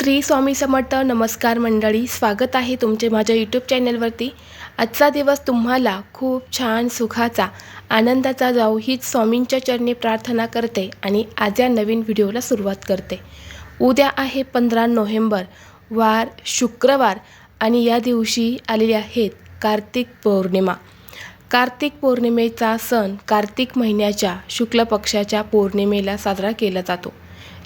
श्री स्वामी समर्थ नमस्कार मंडळी स्वागत आहे तुमचे माझ्या यूट्यूब चॅनलवरती आजचा दिवस तुम्हाला खूप छान सुखाचा आनंदाचा जाऊ हीच स्वामींच्या चरणी प्रार्थना करते आणि आज या नवीन व्हिडिओला सुरुवात करते. उद्या आहे पंधरा नोव्हेंबर वार शुक्रवार आणि या दिवशी आलेले आहेत कार्तिक पौर्णिमा. कार्तिक पौर्णिमेचा सण कार्तिक महिन्याच्या शुक्ल पक्षाच्या पौर्णिमेला साजरा केला जातो.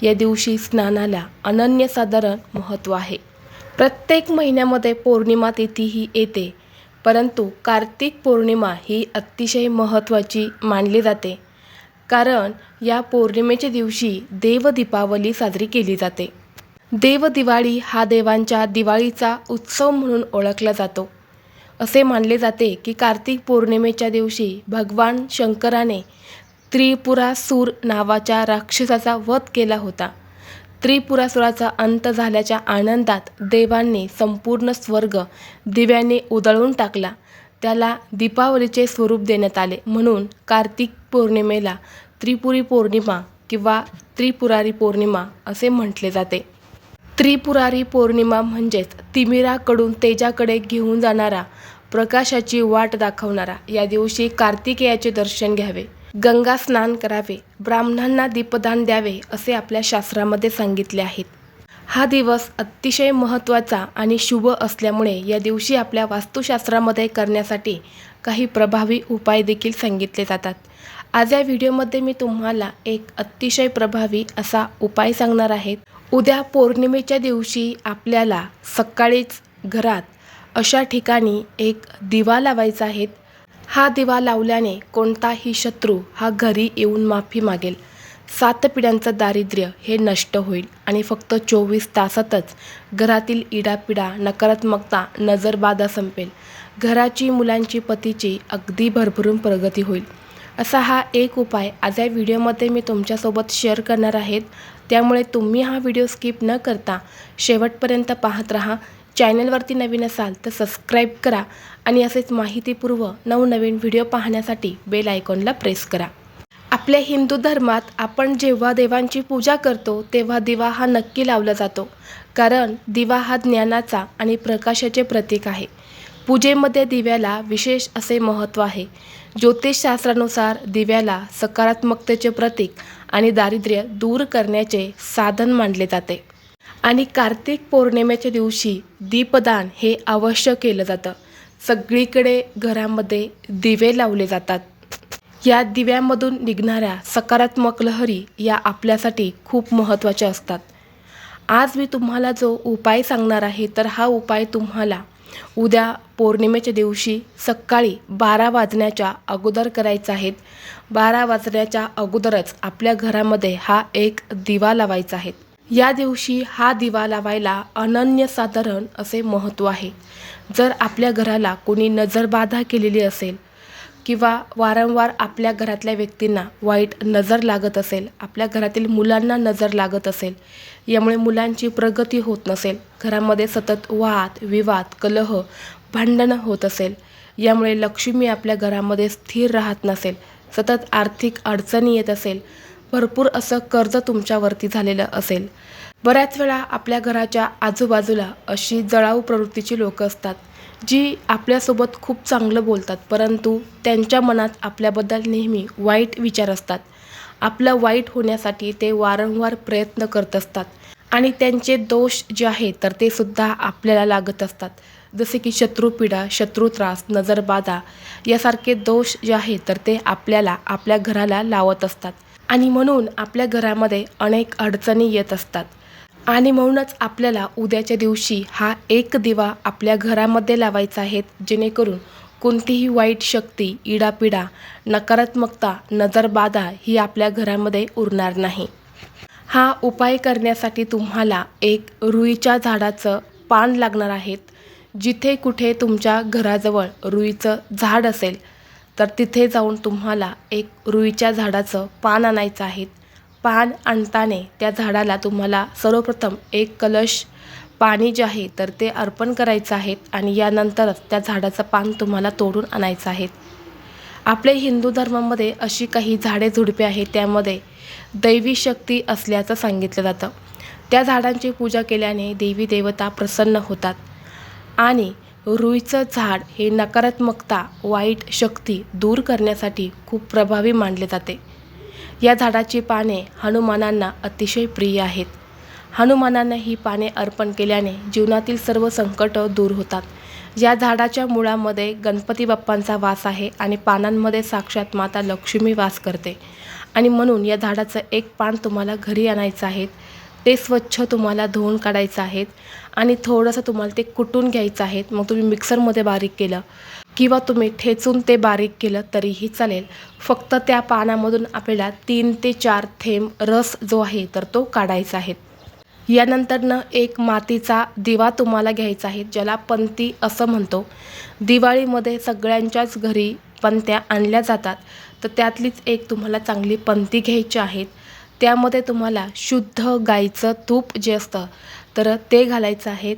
या दिवशी स्नानाला अनन्यसाधारण महत्त्व आहे. प्रत्येक महिन्यामध्ये पौर्णिमा तिथी ही येते परंतु कार्तिक पौर्णिमा ही अतिशय महत्त्वाची मानली जाते कारण या पौर्णिमेच्या दिवशी देवदीपावली साजरी केली जाते. देवदिवाळी हा देवांच्या दिवाळीचा उत्सव म्हणून ओळखला जातो. असे मानले जाते की कार्तिक पौर्णिमेच्या दिवशी भगवान शंकराने त्रिपुरासूर नावाच्या राक्षसाचा वध केला होता. त्रिपुरासुराचा अंत झाल्याच्या आनंदात देवांनी संपूर्ण स्वर्ग दिव्याने उधळून टाकला. त्याला दीपावलीचे स्वरूप देण्यात आले म्हणून कार्तिक पौर्णिमेला त्रिपुरी पौर्णिमा किंवा त्रिपुरारी पौर्णिमा असे म्हटले जाते. त्रिपुरारी पौर्णिमा म्हणजेच तिमिराकडून तेजाकडे घेऊन जाणारा प्रकाशाची वाट दाखवणारा. या दिवशी कार्तिकेयाचे दर्शन घ्यावे. गंगा स्नान करावे ब्राह्मणांना दीपदान द्यावे असे आपल्या शास्त्रामध्ये सांगितले आहेत. हा दिवस अतिशय महत्त्वाचा आणि शुभ असल्यामुळे या दिवशी आपल्या वास्तुशास्त्रामध्ये करण्यासाठी काही प्रभावी उपाय देखील सांगितले जातात. आज या व्हिडिओमध्ये मी तुम्हाला एक अतिशय प्रभावी असा उपाय सांगणार आहे. उद्या पौर्णिमेच्या दिवशी आपल्याला सकाळीच घरात अशा ठिकाणी एक दिवा लावायचा आहे. हा दिवा लावल्याने कोणताही शत्रू हा घरी येऊन माफी मागेल. सात पिढ्यांचं दारिद्र्य हे नष्ट होईल आणि फक्त चोवीस तासातच घरातील इडापिडा नकारात्मकता नजरबाधा संपेल. घराची मुलांची पतीची अगदी भरभरून प्रगती होईल. असा हा एक उपाय आज या व्हिडिओमध्ये मी तुमच्यासोबत शेअर करणार आहेत. त्यामुळे तुम्ही हा व्हिडिओ स्किप न करता शेवटपर्यंत पाहत राहा. चॅनलवरती नवीन असाल तर सबस्क्राईब करा आणि असेच माहितीपूर्व नवनवीन व्हिडिओ पाहण्यासाठी बेल आयकॉनला प्रेस करा. आपल्या हिंदू धर्मात आपण जेव्हा देवांची पूजा करतो तेव्हा दिवा हा नक्की लावला जातो. कारण दिवा हा ज्ञानाचा आणि प्रकाशाचे प्रतीक आहे. पूजेमध्ये दिव्याला विशेष असे महत्त्व आहे. ज्योतिषशास्त्रानुसार दिव्याला सकारात्मकतेचे प्रतीक आणि दारिद्र्य दूर करण्याचे साधन मानले जाते. आणि कार्तिक पौर्णिमेच्या दिवशी दीपदान हे अवश्य केलं जातं. सगळीकडे घरामध्ये दिवे लावले जातात. या दिव्यामधून निघणाऱ्या सकारात्मक लहरी या आपल्यासाठी खूप महत्त्वाच्या असतात. आज मी तुम्हाला जो उपाय सांगणार आहे तर हा उपाय तुम्हाला उद्या पौर्णिमेच्या दिवशी सकाळी बारा वाजण्याच्या अगोदर करायचा आहेत बारा वाजण्याच्या अगोदरच आपल्या घरामध्ये हा एक दिवा लावायचा आहे. या दिवशी हा दिवा लावायला अनन्यसाधारण असे महत्त्व आहे. जर आपल्या घराला कोणी नजरबाधा केलेली असेल किंवा वारंवार आपल्या घरातल्या व्यक्तींना वाईट नजर लागत असेल आपल्या घरातील मुलांना नजर लागत असेल यामुळे मुलांची प्रगती होत नसेल घरामध्ये सतत वाद विवाद कलह भांडणं होत असेल यामुळे लक्ष्मी आपल्या घरामध्ये स्थिर राहत नसेल सतत आर्थिक अडचणी येत असेल भरपूर असं कर्ज तुमच्यावरती झालेलं असेल. बऱ्याच वेळा आपल्या घराच्या आजूबाजूला अशी जळाऊ प्रवृत्तीची लोकं असतात जी आपल्यासोबत खूप चांगलं बोलतात परंतु त्यांच्या मनात आपल्याबद्दल नेहमी वाईट विचार असतात. आपलं वाईट होण्यासाठी ते वारंवार प्रयत्न करत असतात आणि त्यांचे दोष जे आहेत तर ते सुद्धा आपल्याला लागत असतात. जसे की शत्रुपीडा शत्रुत्रास नजरबाधा यासारखे दोष जे आहेत तर ते आपल्याला आपल्या घराला लावत असतात. आणि म्हणून आपल्या घरामध्ये अनेक अडचणी येत असतात. आणि म्हणूनच आपल्याला उद्याच्या दिवशी हा एक दिवा आपल्या घरामध्ये लावायचा आहे जेणेकरून कोणतीही वाईट शक्ती इडापिडा नकारात्मकता नजरबाधा ही आपल्या घरामध्ये उरणार नाही. हा उपाय करण्यासाठी तुम्हाला एक रुईच्या झाडाचं पान लागणार आहेत जिथे कुठे तुमच्या घराजवळ रुईचं झाड असेल तर तिथे जाऊन तुम्हाला एक रुईच्या झाडाचं पान आणायचं आहे. पान आणताने त्या झाडाला तुम्हाला सर्वप्रथम एक कलश पाणी जे आहे तर ते अर्पण करायचं आहे आणि यानंतरच त्या झाडाचं पान तुम्हाला तोडून आणायचं आहे. आपले हिंदू धर्मामध्ये अशी काही झाडे झुडपे आहेत त्यामध्ये दैवी शक्ती असल्याचं सांगितलं जातं. त्या झाडांची पूजा केल्याने देवी देवता प्रसन्न होतात आणि रुईचं झाड हे नकारात्मकता वाईट शक्ती दूर करण्यासाठी खूप प्रभावी मानले जाते. या झाडाची पाने हनुमानांना अतिशय प्रिय आहेत. हनुमानांना ही पाने अर्पण केल्याने जीवनातील सर्व संकट दूर होतात. या झाडाच्या मुळामध्ये गणपती बाप्पांचा वास आहे आणि पानांमध्ये साक्षात माता लक्ष्मी वास करते. आणि म्हणून या झाडाचं एक पान तुम्हाला घरी आणायचं आहे. ते स्वच्छ तुम्हाला धुवून काढायचं आहेत आणि थोडंसं तुम्हाला ते कुटून घ्यायचं आहेत. मग तुम्ही मिक्सरमध्ये बारीक केलं किंवा तुम्ही ठेचून ते बारीक केलं तरीही चालेल. फक्त त्या पानामधून आपल्याला तीन ते चार थेंब रस जो आहे तर तो काढायचा आहे. यानंतरनं एक मातीचा दिवा तुम्हाला घ्यायचा आहे ज्याला पंती असं म्हणतो. दिवाळीमध्ये सगळ्यांच्याच घरी पंत्या आणल्या जातात. तर त्यातलीच एक तुम्हाला चांगली पंती घ्यायची आहेत त्यामध्ये तुम्हाला शुद्ध गाईचं तूप जे असतं तर ते घालायचं आहे.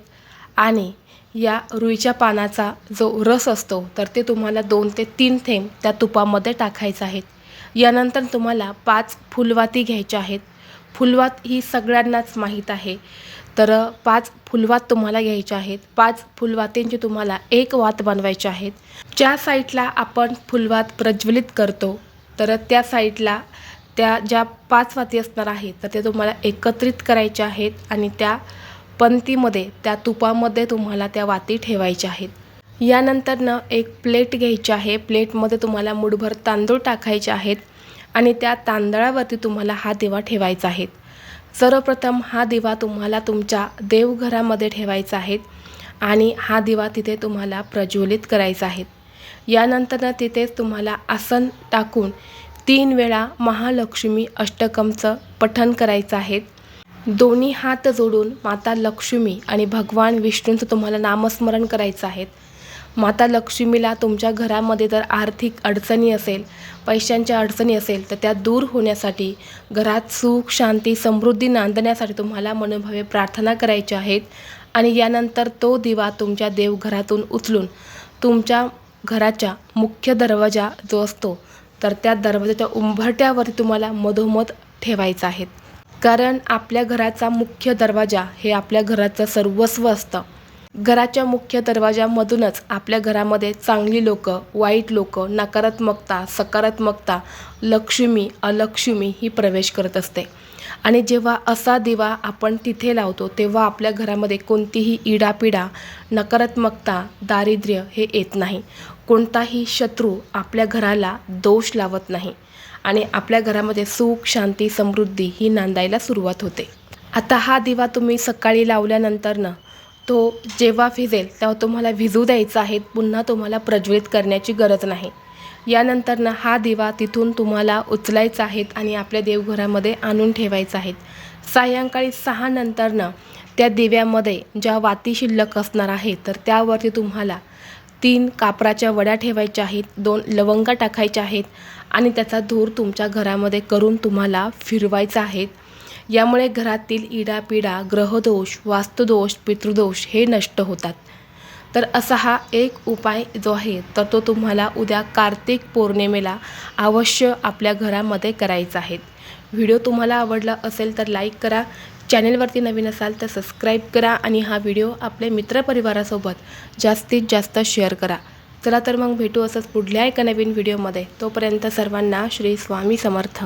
आणि या रुईच्या पानाचा जो रस असतो तर ते तुम्हाला दोन ते तीन थेंब त्या तुपामध्ये टाकायचं आहेत यानंतर तुम्हाला पाच फुलवाती घ्यायच्या आहेत. फुलवात ही सगळ्यांनाच माहीत आहे. तर पाच फुलवात तुम्हाला घ्यायच्या आहेत. पाच फुलवातींची तुम्हाला एक वात बनवायची आहेत. ज्या साईडला आपण फुलवात प्रज्वलित करतो तर त्या साईडला त्या ज्या पाच वाती असणार आहेत तर ते तुम्हाला एकत्रित करायच्या आहेत आणि त्या पंतीमध्ये त्या तुपामध्ये तुम्हाला त्या वाती ठेवायच्या आहेत. यानंतरनं एक प्लेट घ्यायची आहे. प्लेटमध्ये तुम्हाला मुठभर तांदूळ टाकायचे आहेत आणि त्या तांदळावरती तुम्हाला हा दिवा ठेवायचा आहे. सर्वप्रथम हा दिवा तुम्हाला तुमच्या देवघरामध्ये ठेवायचा आहे आणि हा दिवा तिथे तुम्हाला प्रज्वलित करायचा आहे. यानंतरनं तिथेच तुम्हाला आसन टाकून तीन वेळा महालक्ष्मी अष्टकमचं पठण करायचं आहे. दोन्ही हात जोडून माता लक्ष्मी आणि भगवान विष्णूंचं तुम्हाला नामस्मरण करायचं आहे. माता लक्ष्मीला तुमच्या घरामध्ये जर आर्थिक अडचणी असेल पैशांच्या अडचणी असेल तर त्या दूर होण्यासाठी घरात सुख शांती समृद्धी नांदण्यासाठी तुम्हाला मनोभावे प्रार्थना करायच्या आहेत. आणि यानंतर तो दिवा तुमच्या देवघरातून उचलून तुमच्या घराच्या मुख्य दरवाजा जो असतो तर त्या दरवाजाच्या उंबरट्यावरती तुम्हाला मधोमध ठेवायचं आहे कारण आपल्या घराचा मुख्य दरवाजा हे आपल्या घराचं सर्वस्व असतं. घराच्या मुख्य दरवाजामधूनच आपल्या घरामध्ये चांगली लोक वाईट लोक नकारात्मकता सकारात्मकता लक्ष्मी अलक्ष्मी ही प्रवेश करत असते. आणि जेव्हा असा दिवा आपण तिथे लावतो तेव्हा आपल्या घरामध्ये कोणतीही इडापिडा नकारात्मकता दारिद्र्य हे येत नाही. कोणताही शत्रू आपल्या घराला दोष लावत नाही आणि आपल्या घरामध्ये सुख शांती समृद्धी ही नांदायला सुरुवात होते. आता हा दिवा तुम्ही सकाळी लावल्यानंतरनं तो जेव्हा भिजेल तेव्हा तुम्हाला भिजू द्यायचा आहे पुन्हा तुम्हाला प्रज्वलित करण्याची गरज नाही. यानंतरनं हा दिवा तिथून तुम्हाला उचलायचा आहेत आणि आपल्या देवघरामध्ये आणून ठेवायचा आहे. सायंकाळी सहा नंतरनं त्या दिव्यामध्ये ज्या वाती शिल्लक असणार आहे तर त्यावरती तुम्हाला तीन कापराच्या वड्या ठेवायच्या आहेत दोन लवंगा टाकायच्या आहेत आणि त्याचा धूर तुमच्या घरामध्ये करून तुम्हाला फिरवायचा आहे. यामुळे घरातील इडापिडा ग्रहदोष वास्तुदोष पितृदोष हे नष्ट होतात. तर असा हा एक उपाय जो आहे तर तो तुम्हाला उद्या कार्तिक पौर्णिमेला अवश्य आपल्या घरामध्ये करायचा आहे. व्हिडिओ तुम्हाला आवडला असेल तर लाईक करा. चॅनेलवरती नवीन असाल तर सबस्क्राईब करा आणि हा व्हिडिओ आपल्या मित्रपरिवारासोबत जास्तीत जास्त शेअर करा. चला तर मग भेटू असंच पुढल्या एका नवीन व्हिडिओमध्ये. तोपर्यंत सर्वांना श्री स्वामी समर्थ.